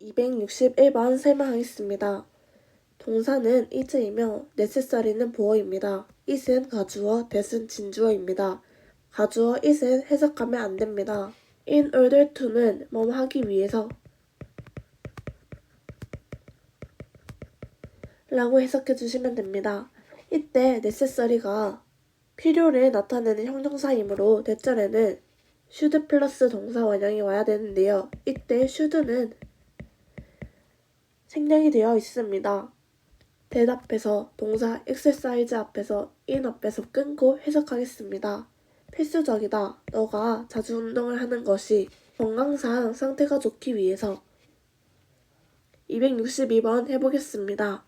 261번 설명하겠습니다. 동사는 is이며 necessary는 보어입니다. is은 가주어, that은 진주어입니다. 가주어 is은 해석하면 안 됩니다. in order to는 뭐뭐 하기 위해서 라고 해석해 주시면 됩니다. 이때 necessary가 필요를 나타내는 형용사이므로 대절에는 should 플러스 동사 원형이 와야 되는데요. 이때 should는 생략이 되어 있습니다. 대답해서 동사 exercise 앞에서 in 앞에서 끊고 해석하겠습니다. 필수적이다. 너가 자주 운동을 하는 것이 건강상 상태가 좋기 위해서 262번 해보겠습니다.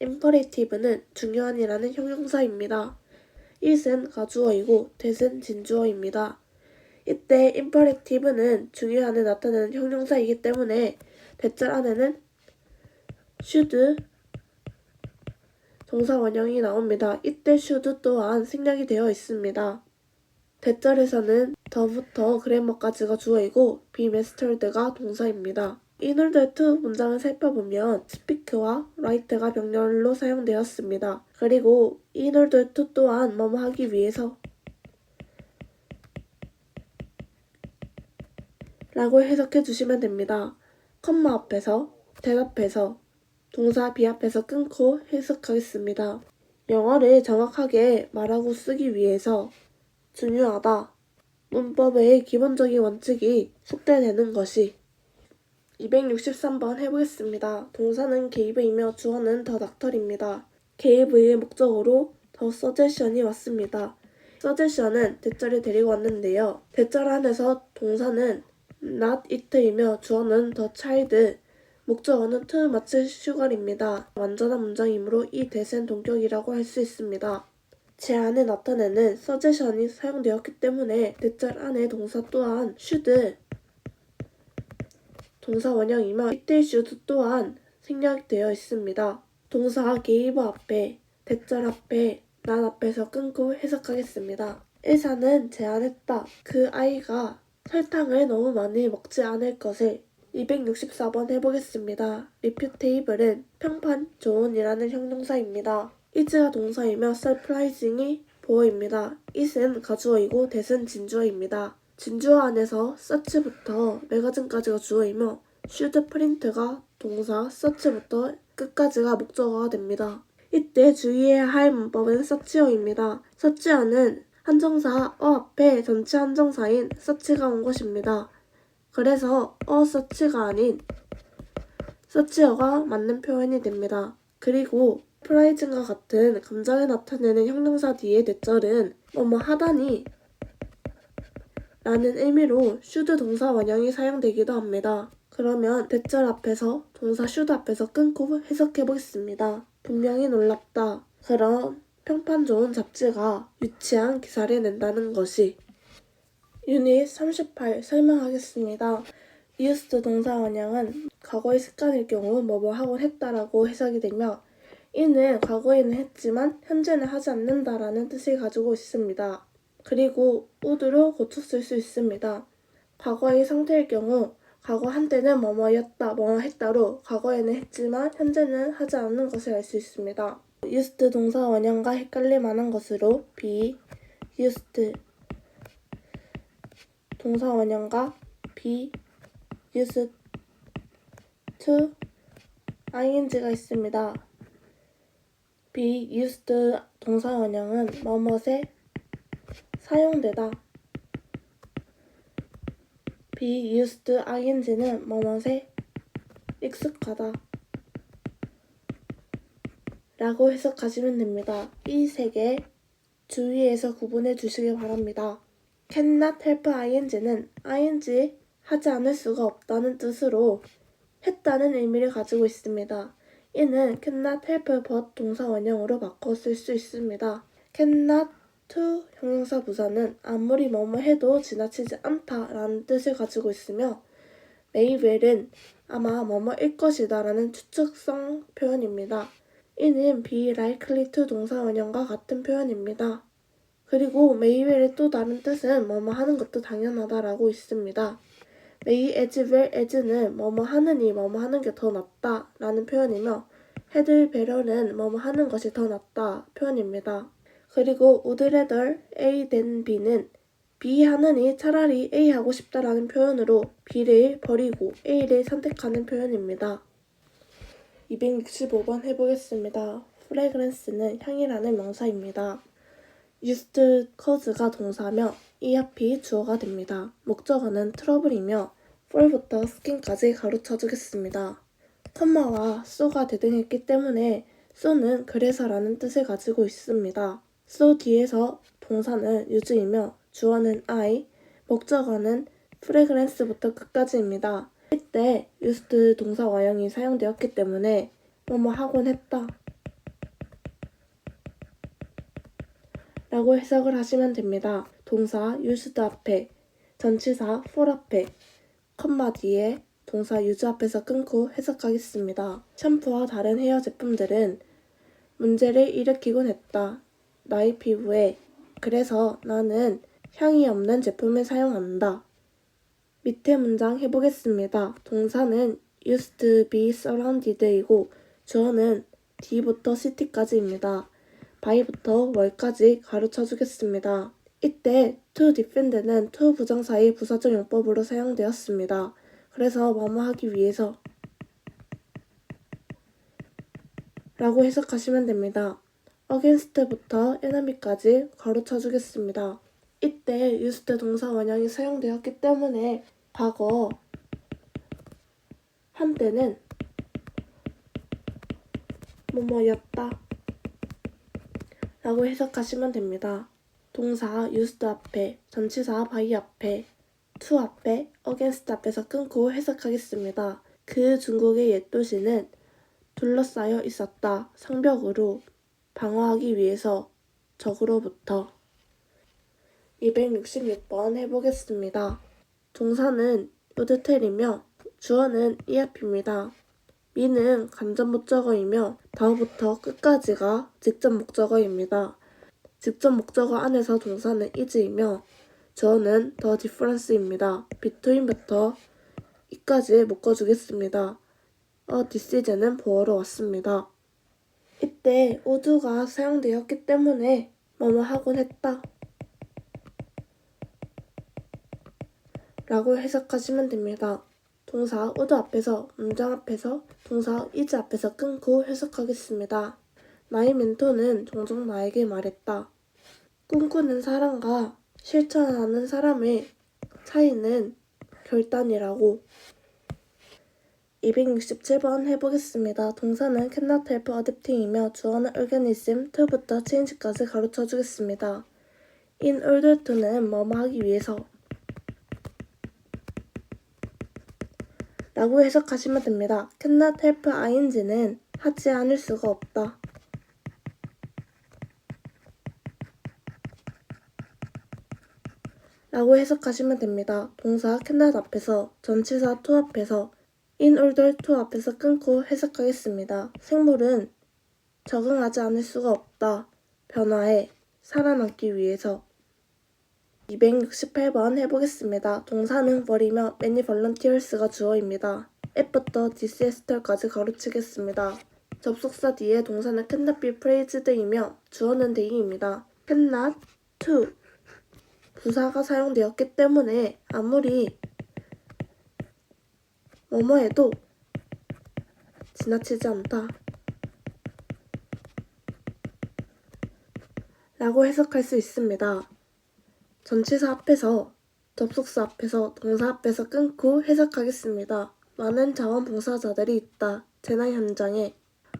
imperative는 중요한이라는 형용사입니다. it은 가주어이고 that은 진주어입니다. 이때 imperative는 중요한을 나타내는 형용사이기 때문에 대절 안에는 should 동사 원형이 나옵니다. 이때 should 또한 생략이 되어 있습니다. 대절에서는 더부터 그래머까지가 주어이고 mastered가 동사입니다. to 문장을 살펴보면 speak와 write가 병렬로 사용되었습니다. 그리고 to 또한 뭐뭐 하기 위해서 라고 해석해 주시면 됩니다. 컴마 앞에서 대답해서 동사 be 앞에서 끊고 해석하겠습니다. 영어를 정확하게 말하고 쓰기 위해서 중요하다. 문법의 기본적인 원칙이 숙달되는 것이 263번 해보겠습니다. 동사는 gave이며 주어는 더 닥터입니다. gave의 목적으로 더 suggestion이 왔습니다. suggestion은 대절을 데리고 왔는데요. 대절 안에서 동사는 not it이며 주어는 더 child, 목적어는 too much sugar입니다. 완전한 문장이므로 이 대신 동격이라고 할 수 있습니다. 제안에 나타내는 suggestion이 사용되었기 때문에 대절 안에 동사 또한 should 동사 원형이며 이때 should 또한 생략되어 있습니다. 동사 gave 앞에 대절 앞에 난 앞에서 끊고 해석하겠습니다. 의사는 제안했다. 그 아이가 설탕을 너무 많이 먹지 않을 것을 264번 해보겠습니다. reputable은 평판 좋은이라는 형용사입니다. is가 동사이며 surprising이 보어입니다. it은 가주어이고 that은 진주어입니다. 진주어 안에서 such부터 매거진까지가 주어이며 should print가 동사 such부터 끝까지가 목적어가 됩니다. 이때 주의해야 할 문법은 such어입니다. such어는 한정사 어 앞에 전체 한정사인 such가 온 것입니다. 그래서 어 such가 아닌 such어가 맞는 표현이 됩니다. 그리고 프라이즈과 같은 감정을 나타내는 형용사 뒤에 대절은 뭐뭐 하다니 라는 의미로 should 동사 원형이 사용되기도 합니다. 그러면 대절 앞에서 동사 should 앞에서 끊고 해석해 보겠습니다. 분명히 놀랍다. 그런 평판 좋은 잡지가 유치한 기사를 낸다는 것이 유닛 38 설명하겠습니다. used 동사 원형은 과거의 습관일 경우 뭐뭐 하곤 했다라고 해석이 되며 이는 과거에는 했지만 현재는 하지 않는다라는 뜻을 가지고 있습니다. 그리고 would로 고쳤을 수 있습니다. 과거의 상태일 경우 과거 한때는 뭐뭐였다, 뭐뭐 했다로 과거에는 했지만 현재는 하지 않는 것을 알 수 있습니다. used 동사 원형과 헷갈릴 만한 것으로 be used 동사 원형과 be used to ing가 있습니다. be used 동사 원형은 뭐뭇에 사용되다. be used ing는 뭐뭇에 익숙하다. 라고 해석하시면 됩니다. 이 세 개 주의해서 구분해 주시기 바랍니다. Cannot help ing는 ing 하지 않을 수가 없다는 뜻으로 했다는 의미를 가지고 있습니다. 이는 cannot help but 동사 원형으로 바꿔 쓸 수 있습니다. cannot to 형용사 부사는 아무리 뭐뭐 해도 지나치지 않다라는 뜻을 가지고 있으며 well은 아마 뭐뭐일 것이다 라는 추측성 표현입니다. 이는 be likely to 동사 원형과 같은 표현입니다. 그리고 well의 또 다른 뜻은 뭐뭐 하는 것도 당연하다라고 있습니다. may as well as는 뭐뭐 하느니 뭐뭐 하는 게 더 낫다 라는 표현이며 had better는 뭐뭐 하는 것이 더 낫다 표현입니다. 그리고 rather A than B는 B 하느니 차라리 A 하고 싶다라는 표현으로 B를 버리고 A를 선택하는 표현입니다. 265번 해보겠습니다. fragrance는 향이라는 명사입니다. Used cause가 동사며 이 앞이 주어가 됩니다. 목적어는 트러블이며 for부터 skin까지 가로쳐 주겠습니다. 컴마와 so가 대등했기 때문에 so는 그래서라는 뜻을 가지고 있습니다. so 뒤에서 동사는 use이며 주어는 I, 목적어는 fragrance부터 끝까지입니다. 이때 used 동사 와형이 사용되었기 때문에 뭐뭐 하곤 했다 라고 해석을 하시면 됩니다. 동사 used 앞에, 전치사 for 앞에, 컴마 뒤에 동사 use 앞에서 끊고 해석하겠습니다. 샴푸와 다른 헤어 제품들은 문제를 일으키곤 했다. 나의 피부에 그래서 나는 향이 없는 제품을 사용한다. 밑에 문장 해보겠습니다. 동사는 used to be surrounded이고 주어는 D부터 city까지입니다. By부터 where까지 가르쳐 주겠습니다. 이때 to defend는 to 부정사의 부사적 용법으로 사용되었습니다. 그래서 뭐뭐 하기 위해서 라고 해석하시면 됩니다. against부터 enemy까지 가로쳐 주겠습니다. 이때 used 동사 원형이 사용되었기 때문에 과거 한때는 뭐뭐였다 라고 해석하시면 됩니다. 동사 used 앞에, 전치사 by 앞에, to 앞에, against 앞에서 끊고 해석하겠습니다. 그 중국의 옛 도시는 둘러싸여 있었다. 성벽으로 방어하기 위해서 적으로부터 266번 해보겠습니다. 동사는 우드텔이며 주어는 이 앞입니다. 미는 간접 목적어이며 다음부터 끝까지가 직접 목적어입니다. 직접 목적어 안에서 동사는 is이며 주어는 the difference입니다. between부터 이까지 묶어주겠습니다. a decision은 보어로 왔습니다. 이때 would가 사용되었기 때문에 뭐뭐 하곤 했다. 라고 해석하시면 됩니다. 동사 would 앞에서, 문장 앞에서, 동사 is 앞에서 끊고 해석하겠습니다. 나의 멘토는 종종 나에게 말했다. 꿈꾸는 사람과 실천하는 사람의 차이는 결단이라고. 267번 해보겠습니다. 동사는 cannot help adapting이며 주어는 organism, to부터 change까지 가르쳐 주겠습니다. in order to는 뭐뭐 하기 위해서 라고 해석하시면 됩니다. cannot help ing는 하지 않을 수가 없다. 라고 해석하시면 됩니다. 동사 cannot 앞에서, 전치사 to 앞에서, in order to 앞에서 끊고 해석하겠습니다. 생물은 적응하지 않을 수가 없다. 변화에 살아남기 위해서. 268번 해보겠습니다. 동사는 버리며 many volunteers가 주어입니다. F부터 disaster까지 가로치겠습니다. 접속사 뒤에 동사는 cannot be praised이며 주어는 they입니다. cannot to 부사가 사용되었기 때문에 아무리 뭐뭐 해도 지나치지 않다. 라고 해석할 수 있습니다. 전치사 앞에서, 접속사 앞에서, 동사 앞에서 끊고 해석하겠습니다. 많은 자원봉사자들이 있다. 재난 현장에.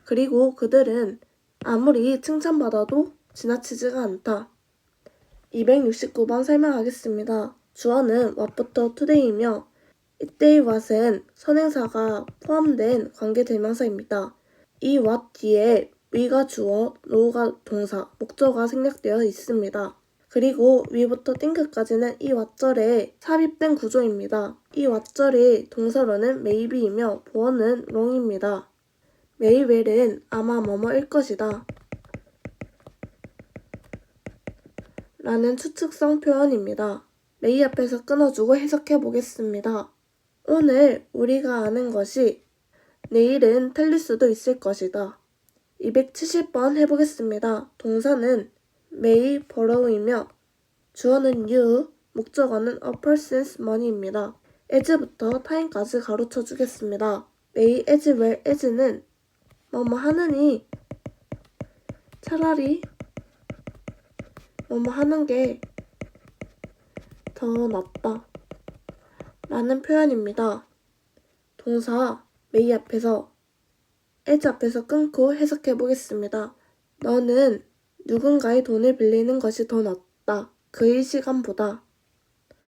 그리고 그들은 아무리 칭찬받아도 지나치지가 않다. 269번 설명하겠습니다. 주어는 what부터 today이며 이때의 what은 선행사가 포함된 관계 대명사입니다. 이 what 뒤에 we가 주어, no가 동사, 목적어가 생략되어 있습니다. 그리고 위부터 think까지는 이 왓절에 삽입된 구조입니다. 이 왓절의 동사로는 maybe이며 보어는 wrong입니다. well은 아마 뭐뭐일 것이다. 라는 추측성 표현입니다. may 앞에서 끊어주고 해석해 보겠습니다. 오늘 우리가 아는 것이 내일은 틀릴 수도 있을 것이다. 270번 해보겠습니다. 동사는 may borrow이며 주어는 you, 목적어는 a person's money입니다. as부터 time까지 가로쳐 주겠습니다. may as well as는 뭐뭐 하느니 차라리 뭐뭐 하는 게 더 낫다. 라는 표현입니다. 동사 may 앞에서 as 앞에서 끊고 해석해 보겠습니다. 너는 누군가의 돈을 빌리는 것이 더 낫다. 그의 시간보다